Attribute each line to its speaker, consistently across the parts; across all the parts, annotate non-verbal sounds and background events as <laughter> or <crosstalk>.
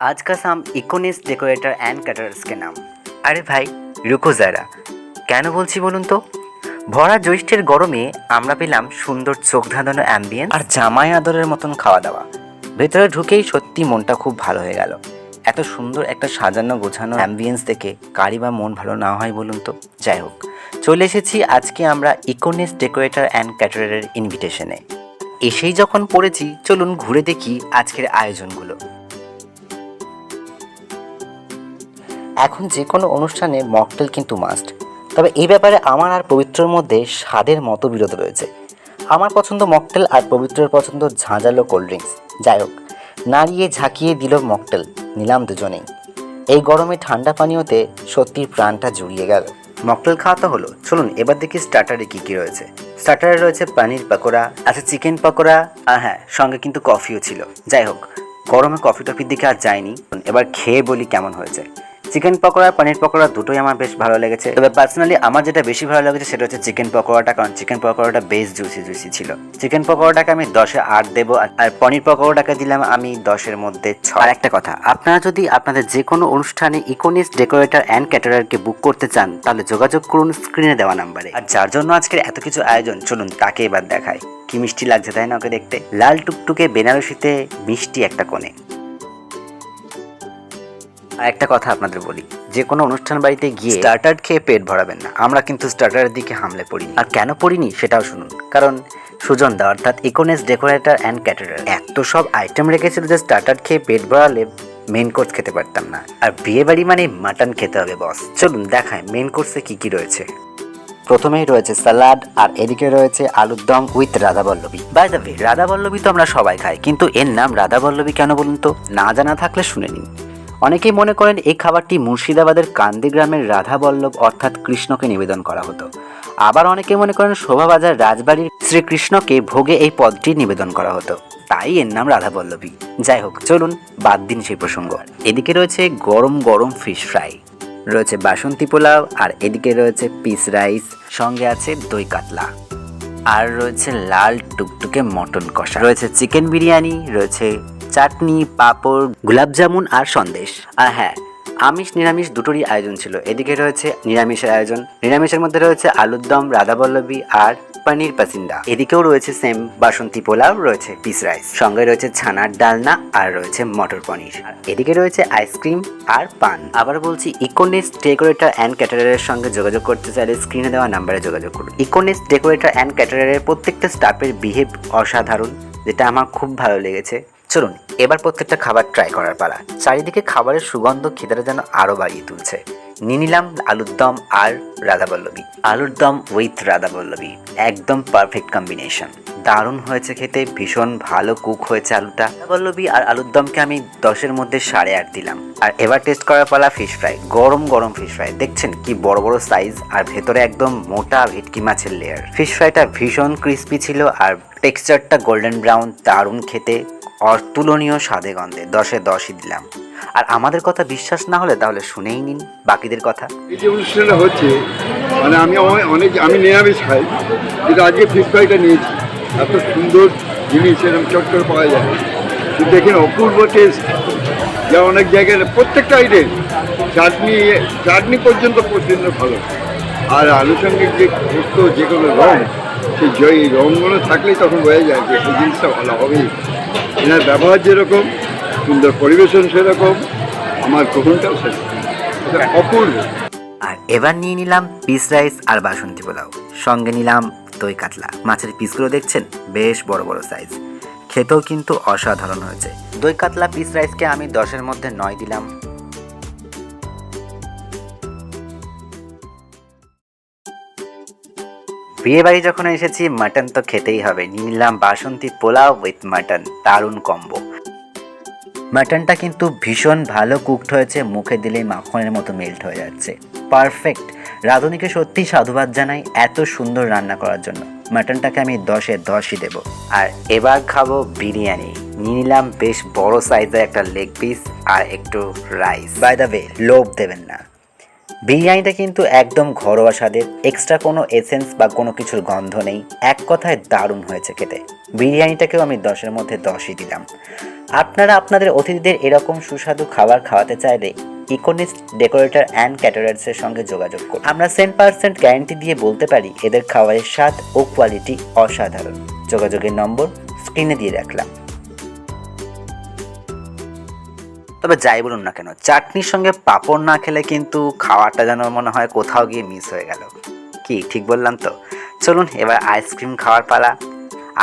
Speaker 1: आज का शाम ইকোনিস ডেকোরেটর অ্যান্ড ক্যাটারার্সকে নাম আরে ভাই রুকো যারা কেন বলছি বলুন তো ভরা জ্যৈষ্ঠের গরমে আমরা পেলাম সুন্দর চোখ ধাঁধানো অ্যাম্বিয়েন্স আর জামাই আদরের মতন খাওয়া দাওয়া ভেতরে ঢুকেই সত্যি মনটা খুব ভালো হয়ে গেল এত সুন্দর একটা সাজানো গোছানো অ্যাম্বিয়েন্স দেখে কারি বা মন ভালো না হয় বলুন তো যাই হোক চলে এসেছি আজকে আমরা ইকোনিস ডেকোরেটর অ্যান্ড ক্যাটারারের ইনভিটেশনে এসেই যখন পড়েছি চলুন ঘুরে দেখি আজকের আয়োজনগুলো এখন যে কোনো অনুষ্ঠানে মকটেল কিন্তু মাস্ট তবে এই ব্যাপারে আমার আর পবিত্রর মধ্যে স্বাদের মতবিরোধ রয়েছে। আমার পছন্দ মকটেল আর পবিত্রের পছন্দ ঝাঁঝালো কোল্ড ড্রিঙ্কস। যাই হোক, নাড়িয়ে ঝাঁকিয়ে দিল মকটেল, নিলাম দুজনেই। এই গরমে ঠান্ডা পানীয়তে সত্যির প্রাণটা জুড়িয়ে গেল। মকটেল খাওয়া তো হলো। চলুন, এবার দেখি স্টার্টারে কী কী রয়েছে। স্টার্টারে রয়েছে পানির পকোড়া আচ্ছা চিকেন পকোড়া, আর হ্যাঁ সঙ্গে কিন্তু কফিও ছিল। যাই হোক, গরমে কফি টফির দিকে আর যায়নি এবার খেয়ে বলি কেমন হয়েছে। চিকেন পকোড়া, পনির পকোড়া দুটোই আমার বেশ ভালো লেগেছে। তবে পার্সোনালি আমার যেটা বেশি ভালো লেগেছে সেটা হচ্ছে চিকেন পকোড়াটা, কারণ চিকেন পকোড়াটা বেশ জুসি জুসি ছিল। চিকেন পকোড়াটাকে আমি দশে আট দেবো আর- পনির পকোড়াটাকে দিলাম আমি দশের মধ্যে ছ। আর একটা কথা, আপনারা যদি আপনাদের যে কোনো অনুষ্ঠানে ইকোনিস ডেকোরেটর অ্যান্ড ক্যাটারারকে বুক করতে চান, তাহলে যোগাযোগ করুন স্ক্রিনে দেওয়া নাম্বারে আর যার জন্য আজকের এত কিছু আয়োজন, চলুন তাকে এবার দেখায় কি মিষ্টি লাগছে তাই না ওকে দেখতে? লাল টুকটুকে বেনারসিতে মিষ্টি একটা কোণে। আর একটা কথা আপনাদের বলি যে কোনো অনুষ্ঠান বাড়িতে গিয়ে স্টার্টার খেয়ে পেট ভরাবেন না। আমরা কিন্তু স্টার্টারের দিকে হামলে পড়িনি। আর কেন পড়িনি সেটাও শুনুন। কারণ সুজন দা অর্থাৎ ইকোনেস ডেকোরেটর অ্যান্ড ক্যাটারার এত সব আইটেম রেখেছিল যে স্টার্টার খেয়ে পেট ভরালে মেন কোর্স খেতে পারতাম না। আর বিয়ে বাড়ি মানে মাটন খেতে হবে বস। চলুন দেখায় মেন কোর্সে কি কি রয়েছে। প্রথমেই রয়েছে স্যালাড আর এদিকে রয়েছে আলুর দম with Radhaballavi by the way Radhaballavi তো আমরা সবাই খাই কিন্তু এর নাম রাধাবল্লভী কেন বলুন তো? না জানা থাকলে শুনে নিন। অনেকেই মনে করেন এই খাবারটি মুর্শিদাবাদের কান্দি গ্রামের রাধাবল্লভ অর্থাৎ কৃষ্ণকে নিবেদন করা হতো। আবার অনেকে মনে করেন শোভাবাজার রাজবাড়ির শ্রীকৃষ্ণকে ভোগে এই পদটি নিবেদন করা হতো। তাই এর নাম রাধাবল্লভী যাই হোক, চলুন বাদ দিন সেই প্রসঙ্গ। এদিকে রয়েছে গরম গরম ফিশ ফ্রাই রয়েছে বাসন্তী পোলাও, আর এদিকে রয়েছে পিস রাইস সঙ্গে আছে দই কাতলা, আর রয়েছে লাল টুকটুকে মটন কষা। রয়েছে চিকেন বিরিয়ানি, রয়েছে চাটনি, পাঁপড় গোলাপ জামুন আর সন্দেশ। আর হ্যাঁ আমিষ নিরামিষ দুটোরই আয়োজন ছিল। এদিকে রয়েছে নিরামিষের আয়োজন। নিরামিষের মধ্যে রয়েছে আলুর দম, রাধাবল্লভী আর পনির পাসিন্দা এদিকেও রয়েছে সেম বাসন্তী পোলাও, রয়েছে পিস রাইস। সঙ্গে রয়েছে ছানার ডালনা আর রয়েছে মটর পনির। এদিকে রয়েছে আইসক্রিম আর পান। আবার বলছি ইকোনেস ডেকোরেটর অ্যান্ড ক্যাটারারের সঙ্গে যোগাযোগ করতে চাইলে স্ক্রিনে দেওয়া নাম্বারে যোগাযোগ করুন। ইকোনেস ডেকোরেটর অ্যান্ড ক্যাটারারের প্রত্যেকটা স্টাফের বিহেভ অসাধারণ, যেটা আমার খুব ভালো লেগেছে। চলুন, এবার প্রত্যেকটা খাবার ট্রাই করার পালা। চারিদিকে খাবারের সুগন্ধ খিদাটা যেন আরও বাড়িয়ে তুলছে। নিয়ে নিলাম আলুর দম আর রাধাবল্লভী আলুর দম উইথ রাধাবল্লভী একদম পারফেক্ট কম্বিনেশন দারুণ হয়েছে খেতে, ভীষণ ভালো কুক হয়েছে আলুটা। রাধাবল্লভী আর আলুর দমকে আমি দশের মধ্যে সাড়ে আট দিলাম। আর এবার টেস্ট করার পালা ফিশ ফ্রাই গরম গরম ফিশ ফ্রাই দেখছেন কি বড় বড় সাইজ আর ভেতরে একদম মোটা ভেটকি মাছের লেয়ার ফিশ ফ্রাইটা ভীষণ ক্রিস্পি ছিল আর টেক্সচারটা গোল্ডেন ব্রাউন দারুণ খেতে। অতুলনীয় স্বাদে গন্ধে দশে দশই দিলাম। আর আমাদের কথা বিশ্বাস না হলে তাহলে শুনেই নিন বাকিদের কথা।
Speaker 2: এই যে অনুষ্ঠানটা হচ্ছে মানে আমি অনেক আমি নিরামিষ খাই, কিন্তু আজকে ফিশ নিয়েছি। এত সুন্দর জিনিস, এরকম চট করে পাওয়া যায়। কিন্তু দেখেন, অপূর্ব টেস্ট যা অনেক জায়গায়, প্রত্যেকটা আইটেম চাটনি চাটনি পর্যন্ত প্রচণ্ড ভালো। আর আনুষঙ্গিক যে পোস্ত, যে কোনো রং, সেই জয় রঙগুলো থাকলেই তখন বোঝা যায় যে সেই জিনিসটা ভালো হবেই এনার ব্যবহার যেরকম, সুন্দর পরিবেশন সেরকম, আমার গ্রহণটাও সেরকম। অপূর্ব।
Speaker 1: আর এবার নিয়ে নিলাম পিস রাইস আর বাসন্তী পোলাও। সঙ্গে নিলাম দই কাতলা। মাছের পিসগুলো দেখছেন? বেশ বড় বড় সাইজ খেতেও কিন্তু অসাধারণ হয়েছে। দই কাতলা পিস রাইসকে আমি দশের মধ্যে নয় দিলাম। বিয়ে বাড়ি যখন এসেছি, মাটন তো খেতেই হবে। নিলাম বাসন্তী পোলাও উইথ মাটন, দারুণ কম্বো মাটনটা কিন্তু ভীষণ ভালো কুকড হয়েছে, মুখে দিলেই মাখনের মতো মেল্ট হয়ে যাচ্ছে। পারফেক্ট রাঁধুনিকে সত্যিই সাধুবাদ জানাই এত সুন্দর রান্না করার জন্য। মাটনটাকে আমি দশে দশই দেব। আর এবার খাব বিরিয়ানি। নিয়ে নিলাম বেশ বড় সাইজের একটা লেগ পিস আর একটু রাইস বাই দ্য ওয়ে লোভ দেবেন না। বিরিয়ানিটা কিন্তু একদম ঘরোয়া স্বাদের এক্সট্রা কোনো এসেন্স বা কোনো কিছুর গন্ধ নেই। এক কথায় দারুণ হয়েছে খেতে। বিরিয়ানিটাকেও আমি দশের মধ্যে দশই দিলাম। আপনারা আপনাদের অতিথিদের এরকম সুস্বাদু খাবার খাওয়াতে চাইলে ইকোনিস্ট ডেকোরেটর অ্যান্ড ক্যাটারার্সের সঙ্গে যোগাযোগ করুন। আমরা সেন্ট পার্সেন্ট গ্যারেন্টি দিয়ে বলতে পারি, এদের খাবারের স্বাদ ও কোয়ালিটি অসাধারণ। যোগাযোগের নম্বর স্ক্রিনে দিয়ে রাখলাম। তবে যাই বলুন না কেন চাটনির সঙ্গে পাঁপড় না খেলে কিন্তু খাওয়াটা যেন মনে হয় কোথাও গিয়ে মিস হয়ে গেল। কি ঠিক বললাম তো? চলুন এবার আইসক্রিম খাওয়ার পালা।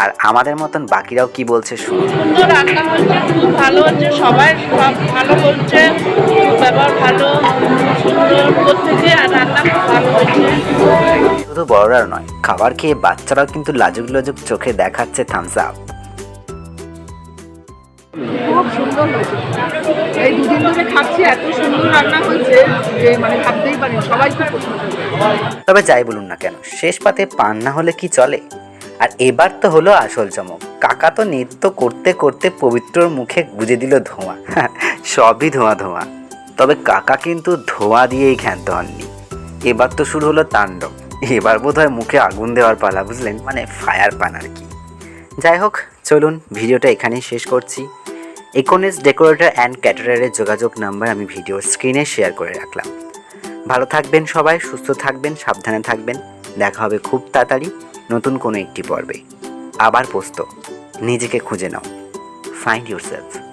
Speaker 1: আর আমাদের মতন বাকিরাও কি বলছে শুনুন।
Speaker 3: সুন্দর রান্না হচ্ছে খুব ভালো হচ্ছে সবাই সব ভালো বলছে ব্যবহার ভালো সুন্দর প্রত্যেকে আর রান্না খুব ভালো হয়েছে
Speaker 1: শুধু বড়রা নয় খাবার খেয়ে বাচ্চারাও কিন্তু লাজুক লাজুক চোখে দেখাচ্ছে থামস আপ
Speaker 4: খুব সুন্দর হয়েছে। এই দুদিন ধরে খাচ্ছি, এত সুন্দর রান্না হয়েছে যে মানে সবাই খুব পছন্দ
Speaker 1: তবে যাই বলুন না কেন, শেষ পাতে পান না হলে কি চলে? আর এবার তো হলো আসল চমক। কাকা তো নৃত্য করতে করতে পবিত্রর মুখে গুজে দিল ধোঁয়া। <laughs> সবই ধোঁয়া ধোঁয়া। তবে কাকা কিন্তু ধোঁয়া দিয়েই ক্ষান্ত হননি। এবার তো শুরু হলো তাণ্ডব। এবার বোধহয় মুখে আগুন দেওয়ার পালা, বুঝলেন? মানে ফায়ার পান আর কি। যাই হোক, চলুন, ভিডিওটা এখানেই শেষ করছি। ইকোনিস ডেকোরেটর অ্যান্ড ক্যাটারারের যোগাযোগ নাম্বার আমি ভিডিওর স্ক্রিনে শেয়ার করে রাখলাম। ভালো থাকবেন সবাই, সুস্থ থাকবেন, সাবধানে থাকবেন। দেখা হবে খুব তাড়াতাড়ি নতুন কোনো একটি পর্বে। আবার পোস্ত। নিজেকে খুঁজে নাও। Find your self